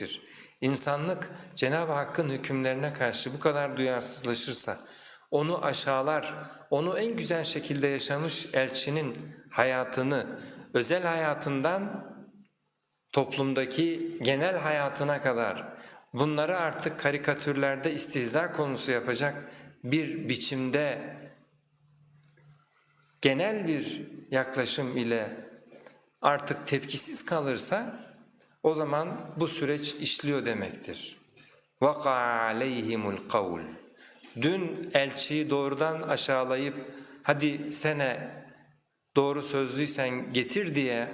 gelişir. İnsanlık Cenab-ı Hakk'ın hükümlerine karşı bu kadar duyarsızlaşırsa, onu aşağılar, onu en güzel şekilde yaşamış elçinin hayatını, özel hayatından toplumdaki genel hayatına kadar bunları artık karikatürlerde istihza konusu yapacak bir biçimde genel bir yaklaşım ile artık tepkisiz kalırsa o zaman bu süreç işliyor demektir. Vaka aleyhimul kavl. Dün elçiyi doğrudan aşağılayıp hadi sene doğru sözlüysen getir diye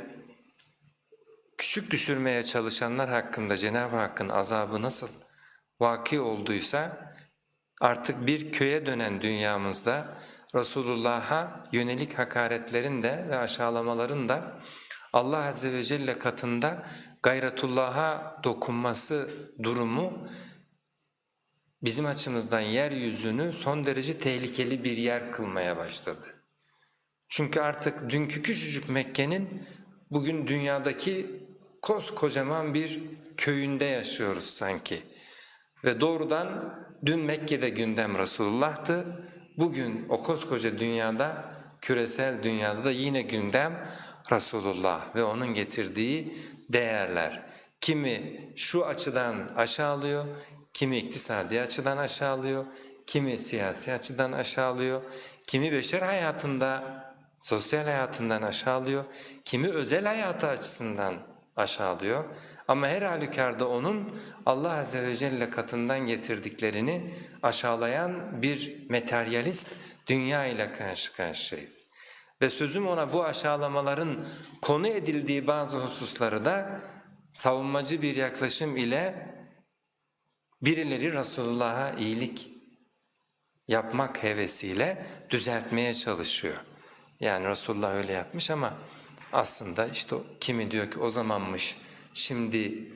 küçük düşürmeye çalışanlar hakkında Cenab-ı Hakk'ın azabı nasıl vaki olduysa artık bir köye dönen dünyamızda Resulullah'a yönelik hakaretlerin de ve aşağılamaların da Allah Azze ve Celle katında gayretullah'a dokunması durumu bizim açımızdan yeryüzünü son derece tehlikeli bir yer kılmaya başladı. Çünkü artık dünkü küçücük Mekke'nin bugün dünyadaki koskocaman bir köyünde yaşıyoruz sanki. Ve doğrudan dün Mekke'de gündem Resulullah'tı, bugün o koskoca dünyada, küresel dünyada da yine gündem Resulullah ve onun getirdiği değerler. Kimi şu açıdan aşağılıyor, kimi iktisadi açıdan aşağılıyor, kimi siyasi açıdan aşağılıyor, kimi beşer hayatında, sosyal hayatından aşağılıyor, kimi özel hayatı açısından aşağılıyor. Ama her halükarda onun Allah Azze ve Celle katından getirdiklerini aşağılayan bir materyalist dünya ile karşı karşıyayız. Ve sözüm ona bu aşağılamaların konu edildiği bazı hususları da savunmacı bir yaklaşım ile birileri Resulullah'a iyilik yapmak hevesiyle düzeltmeye çalışıyor. Yani Resulullah öyle yapmış ama aslında işte kimi diyor ki o zamanmış, şimdi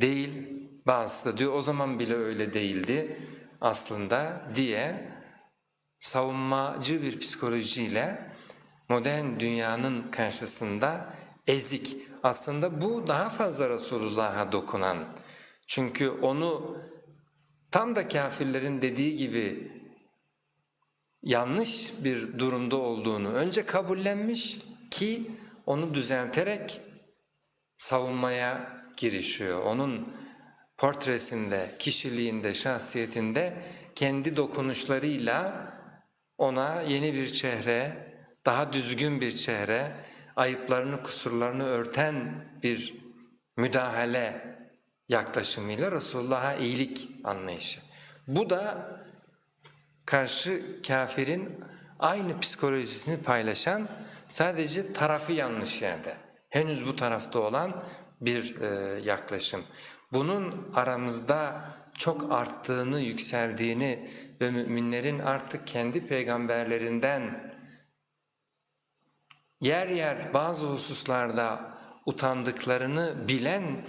değil, bazısı da diyor o zaman bile öyle değildi aslında diye savunmacı bir psikolojiyle modern dünyanın karşısında ezik. Aslında bu daha fazla Resulullah'a dokunan. Çünkü onu tam da kafirlerin dediği gibi yanlış bir durumda olduğunu önce kabullenmiş ki onu düzelterek savunmaya girişiyor. Onun portresinde, kişiliğinde, şahsiyetinde kendi dokunuşlarıyla ona yeni bir çehre, daha düzgün bir çehre, ayıplarını, kusurlarını örten bir müdahale yaklaşımıyla Resulullah'a iyilik anlayışı. Bu da karşı kafirin aynı psikolojisini paylaşan sadece tarafı yanlış yerde. Henüz bu tarafta olan bir e, yaklaşım. Bunun aramızda çok arttığını, yükseldiğini ve müminlerin artık kendi peygamberlerinden yer yer bazı hususlarda utandıklarını bilen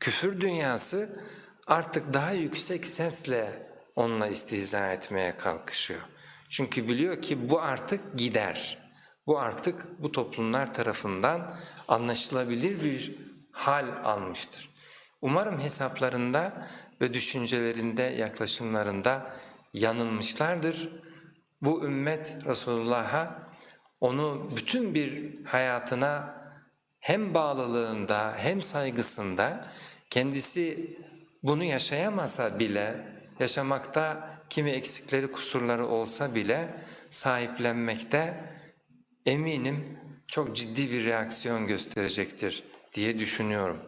küfür dünyası artık daha yüksek sesle onunla istihza etmeye kalkışıyor. Çünkü biliyor ki bu artık gider. Bu artık bu toplumlar tarafından anlaşılabilir bir hal almıştır. Umarım hesaplarında ve düşüncelerinde, yaklaşımlarında yanılmışlardır. Bu ümmet Resulullah'a onu bütün bir hayatına hem bağlılığında hem saygısında kendisi bunu yaşayamasa bile yaşamakta kimi eksikleri kusurları olsa bile sahiplenmekte eminim çok ciddi bir reaksiyon gösterecektir diye düşünüyorum.